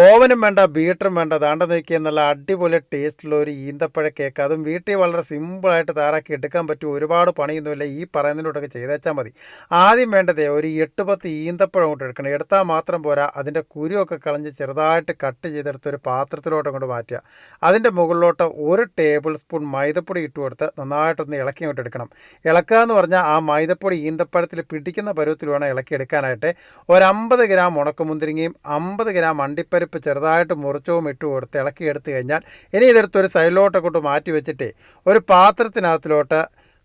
ഓവനും വേണ്ട ബീറ്ററും വേണ്ട ദാണ്ട നോക്കിയ നല്ല അടിപൊളി ടേസ്റ്റുള്ള ഒരു ഈന്തപ്പഴ കേക്ക്. അതും വീട്ടിൽ വളരെ സിമ്പിളായിട്ട് തയ്യാറാക്കി എടുക്കാൻ പറ്റും ഒരുപാട് പണിയൊന്നുമില്ല. ഈ പറയുന്നതിലൂടെയൊക്കെ ചെയ്തേച്ചാൽ മതി. ആദ്യം വേണ്ടതേ ഒരു എട്ട് പത്ത് ഈന്തപ്പഴം കൊണ്ട് എടുക്കണം. എടുത്താൽ മാത്രം പോരാ അതിന്റെ കുരുവൊക്കെ കളഞ്ഞ് ചെറുതായിട്ട് കട്ട് ചെയ്തെടുത്ത് ഒരു പാത്രത്തിലോട്ട് കൊണ്ട് മാറ്റുക. അതിന്റെ മുകളിലോട്ട് ഒരു ടേബിൾ സ്പൂൺ മൈദപ്പൊടി ഇട്ട് കൊടുത്ത് നന്നായിട്ടൊന്ന് ഇളക്കി ഇങ്ങോട്ട് എടുക്കണം. ഇളക്കുക എന്ന് പറഞ്ഞാൽ ആ മൈദപ്പൊടി ഈന്തപ്പഴത്തിൽ പിടിക്കുന്ന പരുവത്തിൽ വേണം ഇളക്കി എടുക്കാനായിട്ട്. ഒരു അമ്പത് ഗ്രാം ഉണക്കമുന്തിരിങ്ങയും അമ്പത് ഗ്രാം അണ്ടിപ്പരിപ്പ് ചെറുതായിട്ട് മുറിച്ചവും ഇട്ട് കൊടുത്ത് ഇളക്കി എടുത്തു കഴിഞ്ഞാൽ ഇനി ഇതെടുത്ത് ഒരു സൈഡിലോട്ടൊക്കെ മാറ്റി വെച്ചിട്ട് ഒരു പാത്രത്തിനകത്തിലോട്ട്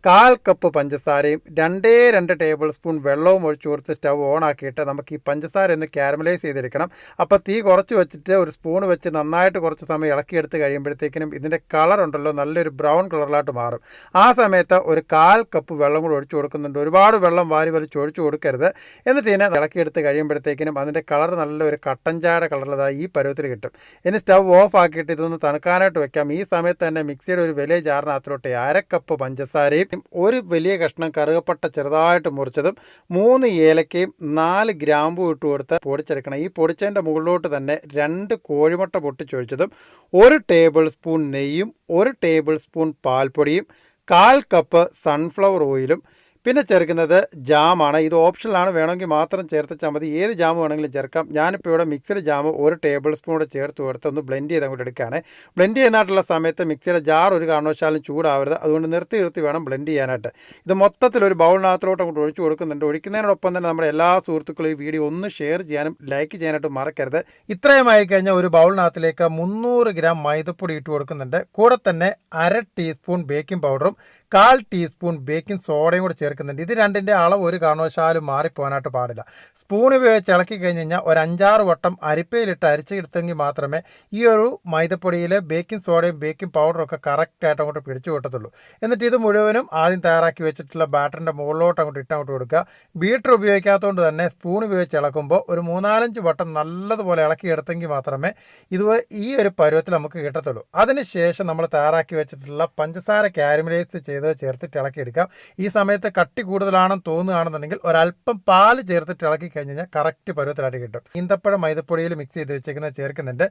കാൽ കപ്പ് പഞ്ചസാരയും രണ്ടേ രണ്ട് ടേബിൾ സ്പൂൺ വെള്ളവും ഒഴിച്ച് കൊടുത്ത് സ്റ്റവ് ഓൺ ആക്കിയിട്ട് നമുക്ക് ഈ പഞ്ചസാര ഒന്ന് കാരമലൈസ് ചെയ്തെടുക്കണം. അപ്പോൾ തീ കുറച്ച് വെച്ചിട്ട് ഒരു സ്പൂൺ വെച്ച് നന്നായിട്ട് കുറച്ച് സമയം ഇളക്കിയെടുത്ത് കഴിയുമ്പോഴത്തേക്കിനും ഇതിന്റെ കളർ ഉണ്ടല്ലോ നല്ലൊരു ബ്രൗൺ കളറിലായിട്ട് മാറും. ആ സമയത്ത് ഒരു കാൽ കപ്പ് വെള്ളം കൂടെ ഒഴിച്ചു കൊടുക്കുന്നുണ്ട്. ഒരുപാട് വെള്ളം വാരി വലിച്ച് ഒഴിച്ചു കൊടുക്കരുത്. എന്നിട്ട് ഇതിനെ ഇളക്കിയെടുത്ത് കഴിയുമ്പോഴത്തേക്കിനും അതിന്റെ കളർ നല്ലൊരു കട്ടൻ ചായയുടെ കളറിലതായി ഈ പരുവത്തിൽ കിട്ടും. ഇനി സ്റ്റവ് ഓഫ് ആക്കിയിട്ട് ഇതൊന്ന് തണുക്കാനായിട്ട് വെക്കാം. ഈ സമയത്ത് തന്നെ മിക്സിയുടെ ഒരു വലിയ ജാറിനകത്തിലോട്ട് അര കപ്പ് പഞ്ചസാരയും ഒരു വലിയ കഷ്ണം കറുകപ്പട്ട ചെറുതായിട്ട് മുറിച്ചതും മൂന്ന് ഏലക്കയും നാല് ഗ്രാമ്പും ഇട്ട് കൊടുത്ത് പൊടിച്ചെടുക്കണം. ഈ പൊടിച്ചതിന്റെ മുകളിലോട്ട് തന്നെ രണ്ട് കോഴിമുട്ട പൊട്ടിച്ചൊഴിച്ചതും ഒരു ടേബിൾ സ്പൂൺ നെയ്യും ഒരു ടേബിൾ സ്പൂൺ പാൽപ്പൊടിയും കാൽ കപ്പ് സൺഫ്ലവർ ഓയിലും പിന്നെ ചേർക്കുന്നത് ജാമാണ്. ഇത് ഓപ്ഷനിലാണ്. വേണമെങ്കിൽ മാത്രം ചേർത്തച്ചാൽ മതി. ഏത് ജാം വേണമെങ്കിലും ചേർക്കാം. ഞാനിപ്പോൾ ഇവിടെ മിക്സിയുടെ ജാം ഒരു ടേബിൾ സ്പൂൺ ചേർത്ത് കൊടുത്ത് ഒന്ന് ബ്ലെൻഡ് ചെയ്ത് അങ്ങോട്ട് എടുക്കുകയാണ്. ബ്ലെൻഡ് ചെയ്യാനായിട്ടുള്ള സമയത്ത് മിക്സിയുടെ ജാർ ഒരു കാരണവശാലും ചൂടാവരുത്. അതുകൊണ്ട് നിർത്തി നിർത്തി വേണം ബ്ലെൻഡ് ചെയ്യാനായിട്ട്. ഇത് മൊത്തത്തിൽ ഒരു ബൗളിനകത്തോട്ട് അങ്ങോട്ട് ഒഴിച്ചു കൊടുക്കുന്നുണ്ട്. ഒഴിക്കുന്നതിനോടൊപ്പം തന്നെ നമ്മുടെ എല്ലാ സുഹൃത്തുക്കളും ഈ വീഡിയോ ഒന്ന് ഷെയർ ചെയ്യാനും ലൈക്ക് ചെയ്യാനായിട്ട് മറക്കരുത്. ഇത്രയുമായി കഴിഞ്ഞാൽ ഒരു ബൗളിനകത്തിലേക്ക് മുന്നൂറ് ഗ്രാം മൈദപ്പൊടി ഇട്ട് കൊടുക്കുന്നുണ്ട്. കൂടെ തന്നെ അര ടീസ്പൂൺ ബേക്കിംഗ് പൗഡറും കാൽ ടീസ്പൂൺ ബേക്കിംഗ് സോഡയും കൂടെ ചേർക്കുന്നുണ്ട് ഇത് രണ്ടിന്റെ അളവ് ഒരു കാരണവശാലും മാറിപ്പോകാനായിട്ട് പാടില്ല. സ്പൂൺ ഉപയോഗിച്ച് ഇളക്കി കഴിഞ്ഞ് കഴിഞ്ഞാൽ ഒരു അഞ്ചാറ് വട്ടം അരിപ്പയിലിട്ട് അരിച്ചെടുത്തെങ്കിൽ മാത്രമേ ഈ ഒരു മൈദപ്പൊടിയിലെ ബേക്കിംഗ് സോഡയും ബേക്കിംഗ് പൗഡറും ഒക്കെ കറക്റ്റായിട്ട് അങ്ങോട്ട് പിടിച്ചു കിട്ടത്തുള്ളൂ എന്നിട്ട് ഇത് മുഴുവനും ആദ്യം തയ്യാറാക്കി വെച്ചിട്ടുള്ള ബാറ്ററിന്റെ മുകളിലോട്ട് അങ്ങോട്ട് ഇട്ട് അങ്ങോട്ട് കൊടുക്കുക. ബീറ്റർ ഉപയോഗിക്കാത്തതുകൊണ്ട് തന്നെ സ്പൂൺ ഉപയോഗിച്ച് ഇളക്കുമ്പോൾ ഒരു മൂന്നാലഞ്ച് വട്ടം നല്ലതുപോലെ ഇളക്കി എടുത്തെങ്കിൽ മാത്രമേ ഇത് ഈ ഒരു പരുവത്തിൽ നമുക്ക് കിട്ടത്തുള്ളൂ. അതിനുശേഷം നമ്മൾ തയ്യാറാക്കി വെച്ചിട്ടുള്ള പഞ്ചസാര കാരമലൈസ് ചെയ്ത് ചേർത്തിട്ട് ഇളക്കിയെടുക്കാം ഈ സമയത്ത് കട്ടി കൂടുതലാണെന്ന് തോന്നുകയാണെന്നുണ്ടെങ്കിൽ ഒരല്പം പാൽ ചേർത്തിട്ട് ഇളക്കി കഴിഞ്ഞ് കഴിഞ്ഞാൽ കറക്റ്റ് പരുവത്തിലായിട്ട് കിട്ടും. ഈന്തപ്പഴം മൈദപ്പൊടിയിൽ മിക്സ് ചെയ്ത് വെച്ചേക്കുന്നത് ചേർക്കുന്നുണ്ട്.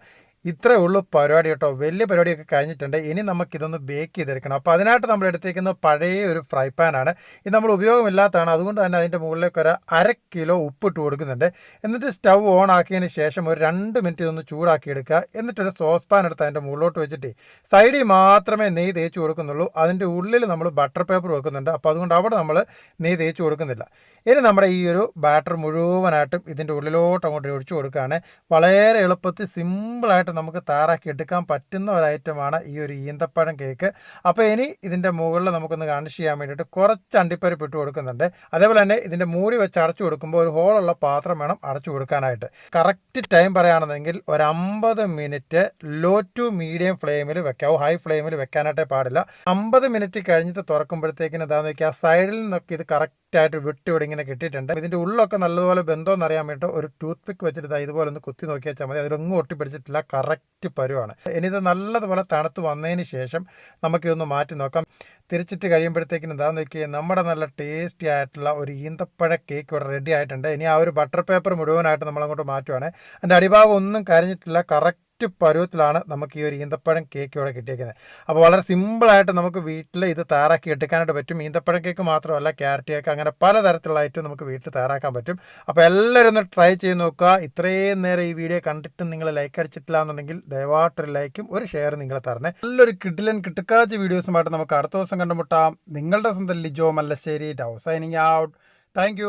ഇത്രേ ഉള്ളൂ പരിപാടി കേട്ടോ. വലിയ പരിപാടിയൊക്കെ കഴിഞ്ഞിട്ടുണ്ട്. ഇനി നമുക്കിതൊന്ന് ബേക്ക് ചെയ്തെടുക്കണം. അപ്പോൾ അതിനായിട്ട് നമ്മൾ എടുത്തേക്കുന്ന പഴയ ഒരു ഫ്രൈ പാനാണ് ഇത് നമ്മൾ ഉപയോഗമില്ലാത്തതാണ്. അതുകൊണ്ട് തന്നെ അതിന്റെ മുകളിലേക്ക് ഒരു അര കിലോ ഉപ്പിട്ട് കൊടുക്കുന്നുണ്ട്. എന്നിട്ട് സ്റ്റവ് ഓൺ ആക്കിയതിന് ശേഷം ഒരു രണ്ട് മിനിറ്റ് ഇതൊന്ന് ചൂടാക്കി എടുക്കുക എന്നിട്ടൊരു സോസ് പാൻ എടുത്ത് അതിന്റെ മുകളിലോട്ട് വെച്ചിട്ട് സൈഡിൽ മാത്രമേ നെയ്യ് തേച്ച് കൊടുക്കുന്നുള്ളൂ. അതിന്റെ ഉള്ളിൽ നമ്മൾ ബട്ടർ പേപ്പർ വെക്കുന്നുണ്ട്. അപ്പോൾ അതുകൊണ്ട് അവിടെ നമ്മൾ നെയ്യ് തേച്ച് കൊടുക്കുന്നില്ല. ഇനി നമ്മുടെ ഈ ഒരു ബാറ്റർ മുഴുവനായിട്ടും ഇതിന്റെ ഉള്ളിലോട്ട് അങ്ങോട്ട് ഒഴിച്ചു കൊടുക്കുകയാണ്. വളരെ എളുപ്പത്തിൽ സിമ്പിളായിട്ട് നമുക്ക് തയ്യാറാക്കി എടുക്കാൻ പറ്റുന്ന ഒരു ഐറ്റമാണ് ഈ ഒരു ഈന്തപ്പഴം കേക്ക്. അപ്പോൾ ഇനി ഇതിന്റെ മുകളിൽ നമുക്കൊന്ന് കാണിച്ച് ചെയ്യാൻ വേണ്ടിയിട്ട് കുറച്ച് അണ്ടിപ്പരിപ്പ് ഇട്ട് കൊടുക്കുന്നുണ്ട്. അതേപോലെ തന്നെ ഇതിന്റെ മൂടി വെച്ച് അടച്ചു കൊടുക്കുമ്പോൾ ഒരു ഹോളുള്ള പാത്രം വേണം അടച്ചു കൊടുക്കാനായിട്ട്. കറക്റ്റ് ടൈം പറയുകയാണെന്നെങ്കിൽ ഒരു അമ്പത് മിനിറ്റ് ലോ ടു മീഡിയം ഫ്ലെയിമിൽ വെക്കാവൂ ഹൈ ഫ്ലെയിമിൽ വെക്കാനായിട്ടേ പാടില്ല. അമ്പത് മിനിറ്റ് കഴിഞ്ഞിട്ട് തുറക്കുമ്പോഴത്തേക്കിന് എന്താണെന്ന് വെച്ചാൽ സൈഡിൽ നിന്നൊക്കെ ഇത് കറക്റ്റ് കറക്റ്റായിട്ട് വിട്ടിവിടെ ഇങ്ങനെ കിട്ടിയിട്ടുണ്ട്. ഇതിന്റെ ഉള്ളൊക്കെ നല്ലതുപോലെ ബന്ധമെന്ന് അറിയാൻ വേണ്ടി ഒരു ടൂത്ത് പിക്ക് വെച്ചിട്ട് ഇതുപോലെ ഒന്ന് കുത്തി നോക്കി വെച്ചാൽ മതി. അതിലൊന്നും ഒട്ടിപ്പിടിച്ചിട്ടില്ല. കറക്റ്റ് പരുവാണ്. ഇത് നല്ലതുപോലെ തണുത്ത് വന്നതിന് ശേഷം നമുക്കിതൊന്ന് മാറ്റി നോക്കാം. തിരിച്ചിട്ട് കഴിയുമ്പോഴത്തേക്കിന് എന്താണെന്ന് നോക്കിയാൽ നമ്മുടെ നല്ല ടേസ്റ്റി ആയിട്ടുള്ള ഒരു ഈന്തപ്പഴ കേക്ക് ഇവിടെ റെഡി ആയിട്ടുണ്ട്. ഇനി ആ ഒരു ബട്ടർ പേപ്പർ മുഴുവനായിട്ട് നമ്മളങ്ങോട്ട് മാറ്റുവാണ്. അതിന്റെ അടിഭാഗം ഒന്നും കരിഞ്ഞിട്ടില്ല കറക്റ്റ് പരുവത്തിലാണ് നമുക്ക് ഈ ഒരു ഈന്തപ്പഴം കേക്ക് ഇവിടെ കിട്ടിയേക്കുന്നത്. അപ്പോൾ വളരെ സിമ്പിളായിട്ട് നമുക്ക് വീട്ടിൽ ഇത് തയ്യാറാക്കി എടുക്കാനായിട്ട് പറ്റും. ഈന്തപ്പഴം കേക്ക് മാത്രമല്ല ക്യാരറ്റ് കേക്ക് അങ്ങനെ പലതരത്തിലുള്ള ഐറ്റം നമുക്ക് വീട്ടിൽ തയ്യാറാക്കാൻ പറ്റും. അപ്പോൾ എല്ലാവരും ഒന്ന് ട്രൈ ചെയ്ത് നോക്കുക. ഇത്രയും നേരം ഈ വീഡിയോ കണ്ടിട്ട് നിങ്ങൾ ലൈക്ക് അടിച്ചിട്ടില്ല എന്നുണ്ടെങ്കിൽ ദയവായിട്ടൊരു ലൈക്കും ഒരു ഷെയർ നിങ്ങൾ തരണേ. നല്ലൊരു കിഡിലൻ കിട്ടുക്കാച്ച വീഡിയോസുമായിട്ട് നമുക്ക് അടുത്ത ദിവസം കണ്ടുമുട്ടാം. നിങ്ങളുടെ സ്വന്തം ലിജോ മല്ലശ്ശേരി. ഡൗ സൈനിങ് ഔട്ട് താങ്ക്